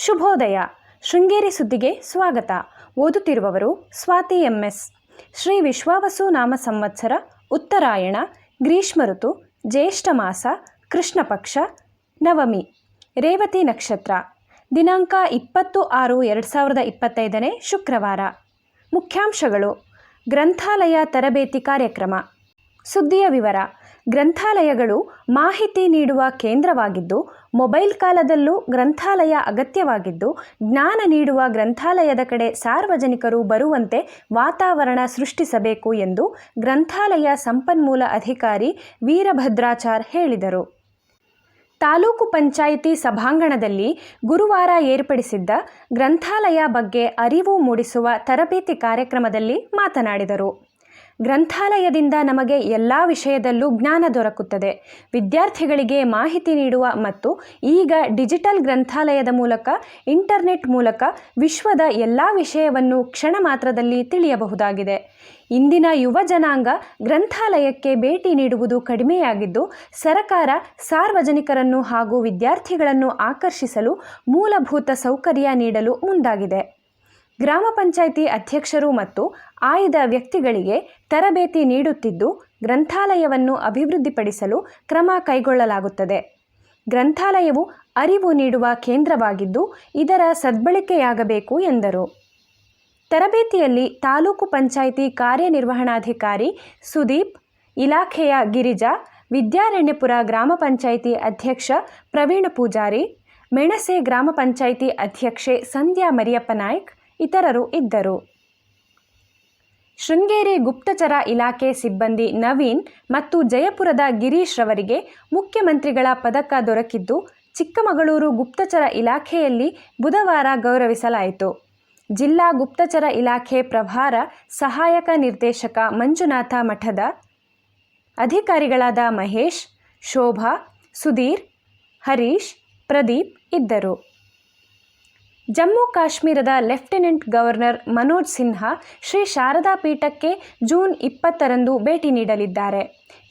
ಶುಭೋದಯ. ಶೃಂಗೇರಿ ಸುದ್ದಿಗೆ ಸ್ವಾಗತ. ಓದುತ್ತಿರುವವರು ಸ್ವಾತಿ ಎಂಎಸ್. ಶ್ರೀ ವಿಶ್ವಾವಸು ನಾಮ ಸಂವತ್ಸರ, ಉತ್ತರಾಯಣ, ಗ್ರೀಷ್ಮ ಋತು, ಜ್ಯೇಷ್ಠ ಮಾಸ, ಕೃಷ್ಣ ಪಕ್ಷ, ನವಮಿ, ರೇವತಿ ನಕ್ಷತ್ರ. ದಿನಾಂಕ ಇಪ್ಪತ್ತು ಆರು ಎರಡು ಸಾವಿರದ ಇಪ್ಪತ್ತೈದನೇ ಶುಕ್ರವಾರ. ಮುಖ್ಯಾಂಶಗಳು. ಗ್ರಂಥಾಲಯ ತರಬೇತಿ ಕಾರ್ಯಕ್ರಮ. ಸುದ್ದಿಯ ವಿವರ. ಗ್ರಂಥಾಲಯಗಳು ಮಾಹಿತಿ ನೀಡುವ ಕೇಂದ್ರವಾಗಿದ್ದು ಮೊಬೈಲ್ ಕಾಲದಲ್ಲೂ ಗ್ರಂಥಾಲಯ ಅಗತ್ಯವಾಗಿದ್ದು, ಜ್ಞಾನ ನೀಡುವ ಗ್ರಂಥಾಲಯದ ಕಡೆ ಸಾರ್ವಜನಿಕರು ಬರುವಂತೆ ವಾತಾವರಣ ಸೃಷ್ಟಿಸಬೇಕು ಎಂದು ಗ್ರಂಥಾಲಯ ಸಂಪನ್ಮೂಲ ಅಧಿಕಾರಿ ವೀರಭದ್ರಾಚಾರ್ ಹೇಳಿದರು. ತಾಲೂಕು ಪಂಚಾಯಿತಿ ಸಭಾಂಗಣದಲ್ಲಿ ಗುರುವಾರ ಏರ್ಪಡಿಸಿದ್ದ ಗ್ರಂಥಾಲಯ ಬಗ್ಗೆ ಅರಿವು ಮೂಡಿಸುವ ತರಬೇತಿ ಕಾರ್ಯಕ್ರಮದಲ್ಲಿ ಮಾತನಾಡಿದರು. ಗ್ರಂಥಾಲಯದಿಂದ ನಮಗೆ ಎಲ್ಲ ವಿಷಯದಲ್ಲೂ ಜ್ಞಾನ ದೊರಕುತ್ತದೆ. ವಿದ್ಯಾರ್ಥಿಗಳಿಗೆ ಮಾಹಿತಿ ನೀಡುವ ಮತ್ತು ಈಗ ಡಿಜಿಟಲ್ ಗ್ರಂಥಾಲಯದ ಮೂಲಕ, ಇಂಟರ್ನೆಟ್ ಮೂಲಕ ವಿಶ್ವದ ಎಲ್ಲ ವಿಷಯವನ್ನು ಕ್ಷಣ ಮಾತ್ರದಲ್ಲಿ ತಿಳಿಯಬಹುದಾಗಿದೆ. ಇಂದಿನ ಯುವ ಜನಾಂಗ ಗ್ರಂಥಾಲಯಕ್ಕೆ ಭೇಟಿ ನೀಡುವುದು ಕಡಿಮೆಯಾಗಿದ್ದು, ಸರಕಾರ ಸಾರ್ವಜನಿಕರನ್ನು ಹಾಗೂ ವಿದ್ಯಾರ್ಥಿಗಳನ್ನು ಆಕರ್ಷಿಸಲು ಮೂಲಭೂತ ಸೌಕರ್ಯ ನೀಡಲು ಮುಂದಾಗಿದೆ. ಗ್ರಾಮ ಪಂಚಾಯಿತಿ ಅಧ್ಯಕ್ಷರು ಮತ್ತು ಆಯ್ದ ವ್ಯಕ್ತಿಗಳಿಗೆ ತರಬೇತಿ ನೀಡುತ್ತಿದ್ದು, ಗ್ರಂಥಾಲಯವನ್ನು ಅಭಿವೃದ್ಧಿಪಡಿಸಲು ಕ್ರಮ ಕೈಗೊಳ್ಳಲಾಗುತ್ತದೆ. ಗ್ರಂಥಾಲಯವು ಅರಿವು ನೀಡುವ ಕೇಂದ್ರವಾಗಿದ್ದು, ಇದರ ಸದ್ಬಳಕೆಯಾಗಬೇಕು ಎಂದರು. ತರಬೇತಿಯಲ್ಲಿ ತಾಲೂಕು ಪಂಚಾಯಿತಿ ಕಾರ್ಯನಿರ್ವಹಣಾಧಿಕಾರಿ ಸುದೀಪ್, ಇಲಾಖೆಯ ಗಿರಿಜಾ, ವಿದ್ಯಾರಣ್ಯಪುರ ಗ್ರಾಮ ಪಂಚಾಯಿತಿ ಅಧ್ಯಕ್ಷ ಪ್ರವೀಣ ಪೂಜಾರಿ, ಮೆಣಸೆ ಗ್ರಾಮ ಪಂಚಾಯಿತಿ ಅಧ್ಯಕ್ಷೆ ಸಂಧ್ಯಾ ಮರಿಯಪ್ಪ ನಾಯ್ಕ್ ಇತರರು ಇದ್ದರು. ಶೃಂಗೇರಿ ಗುಪ್ತಚರ ಇಲಾಖೆ ಸಿಬ್ಬಂದಿ ನವೀನ್ ಮತ್ತು ಜಯಪುರದ ಗಿರೀಶ್ ರವರಿಗೆ ಮುಖ್ಯಮಂತ್ರಿಗಳ ಪದಕ ದೊರಕಿದ್ದು, ಚಿಕ್ಕಮಗಳೂರು ಗುಪ್ತಚರ ಇಲಾಖೆಯಲ್ಲಿ ಬುಧವಾರ ಗೌರವಿಸಲಾಯಿತು. ಜಿಲ್ಲಾ ಗುಪ್ತಚರ ಇಲಾಖೆ ಪ್ರಭಾರ ಸಹಾಯಕ ನಿರ್ದೇಶಕ ಮಂಜುನಾಥ ಮಠದ ಅಧಿಕಾರಿಗಳಾದ ಮಹೇಶ್, ಶೋಭಾ, ಸುಧೀರ್, ಹರೀಶ್, ಪ್ರದೀಪ್ ಇದ್ದರು. ಜಮ್ಮು ಕಾಶ್ಮೀರದ ಲೆಫ್ಟಿನೆಂಟ್ ಗವರ್ನರ್ ಮನೋಜ್ ಸಿನ್ಹಾ ಶ್ರೀ ಶಾರದಾ ಪೀಠಕ್ಕೆ ಜೂನ್ ಇಪ್ಪತ್ತರಂದು ಭೇಟಿ ನೀಡಲಿದ್ದಾರೆ.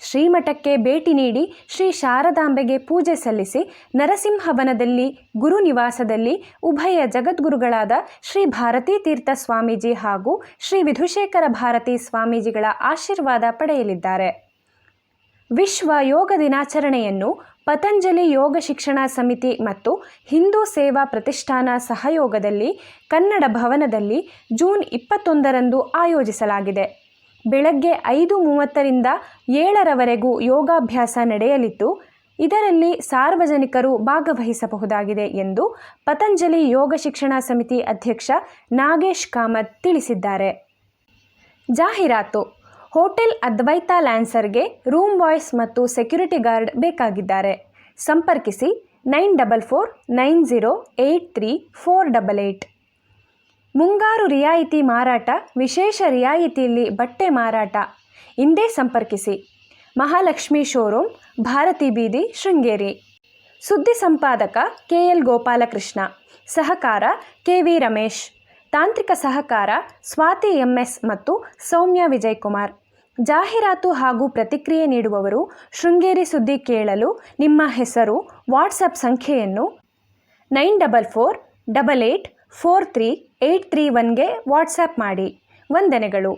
ಶ್ರೀಮಠಕ್ಕೆ ಭೇಟಿ ನೀಡಿ ಶ್ರೀ ಶಾರದಾಂಬೆಗೆ ಪೂಜೆ ಸಲ್ಲಿಸಿ ನರಸಿಂಹವನದಲ್ಲಿ ಗುರು ನಿವಾಸದಲ್ಲಿ ಉಭಯ ಜಗದ್ಗುರುಗಳಾದ ಶ್ರೀ ಭಾರತೀ ತೀರ್ಥ ಸ್ವಾಮೀಜಿ ಹಾಗೂ ಶ್ರೀ ವಿಧುಶೇಖರ ಭಾರತಿ ಸ್ವಾಮೀಜಿಗಳ ಆಶೀರ್ವಾದ ಪಡೆಯಲಿದ್ದಾರೆ. ವಿಶ್ವ ಯೋಗ ದಿನಾಚರಣೆಯನ್ನು ಪತಂಜಲಿ ಯೋಗ ಶಿಕ್ಷಣ ಸಮಿತಿ ಮತ್ತು ಹಿಂದೂ ಸೇವಾ ಪ್ರತಿಷ್ಠಾನ ಸಹಯೋಗದಲ್ಲಿ ಕನ್ನಡ ಭವನದಲ್ಲಿ ಜೂನ್ ಇಪ್ಪತ್ತೊಂದರಂದು ಆಯೋಜಿಸಲಾಗಿದೆ. ಬೆಳಗ್ಗೆ ಐದು ಮೂವತ್ತರಿಂದ ಏಳರವರೆಗೂ ಯೋಗಾಭ್ಯಾಸ ನಡೆಯಲಿದ್ದು, ಇದರಲ್ಲಿ ಸಾರ್ವಜನಿಕರು ಭಾಗವಹಿಸಬಹುದಾಗಿದೆ ಎಂದು ಪತಂಜಲಿ ಯೋಗ ಶಿಕ್ಷಣ ಸಮಿತಿ ಅಧ್ಯಕ್ಷ ನಾಗೇಶ್ ಕಾಮತ್ ತಿಳಿಸಿದ್ದಾರೆ. ಜಾಹೀರಾತು ಹೋಟೆಲ್ ಅದ್ವೈತ ಲ್ಯಾನ್ಸರ್ಗೆ ರೂಮ್ ಬಾಯ್ಸ್ ಮತ್ತು ಸೆಕ್ಯುರಿಟಿ ಗಾರ್ಡ್ ಬೇಕಾಗಿದ್ದಾರೆ. ಸಂಪರ್ಕಿಸಿ nine double four, nine zero eight three, four double eight ಮುಂಗಾರು ರಿಯಾಯಿತಿ ಮಾರಾಟ, ವಿಶೇಷ ರಿಯಾಯಿತಿಯಲ್ಲಿ ಬಟ್ಟೆ ಮಾರಾಟ. ಇಂದೇ ಸಂಪರ್ಕಿಸಿ. ಮಹಾಲಕ್ಷ್ಮಿ ಶೋರೂಮ್, ಭಾರತಿ ಬೀದಿ, ಶೃಂಗೇರಿ. ಸುದ್ದಿ ಸಂಪಾದಕ ಕೆ ಎಲ್ ಗೋಪಾಲಕೃಷ್ಣ. ಸಹಕಾರ ಕೆ ವಿ ರಮೇಶ್. ತಾಂತ್ರಿಕ ಸಹಕಾರ, ಸ್ವಾತಿ ಎಂಎಸ್ ಮತ್ತು ಸೌಮ್ಯ ವಿಜಯಕುಮಾರ್. ಜಾಹೀರಾತು ಹಾಗೂ ಪ್ರತಿಕ್ರಿಯೆ ನೀಡುವವರು ಶೃಂಗೇರಿ ಸುದ್ದಿ ಕೇಳಲು ನಿಮ್ಮ ಹೆಸರು ವಾಟ್ಸಪ್ ಸಂಖ್ಯೆಯನ್ನು nine double four double eight four three eight three ಒನ್ಗೆ WhatsApp ಮಾಡಿ. ವಂದನೆಗಳು.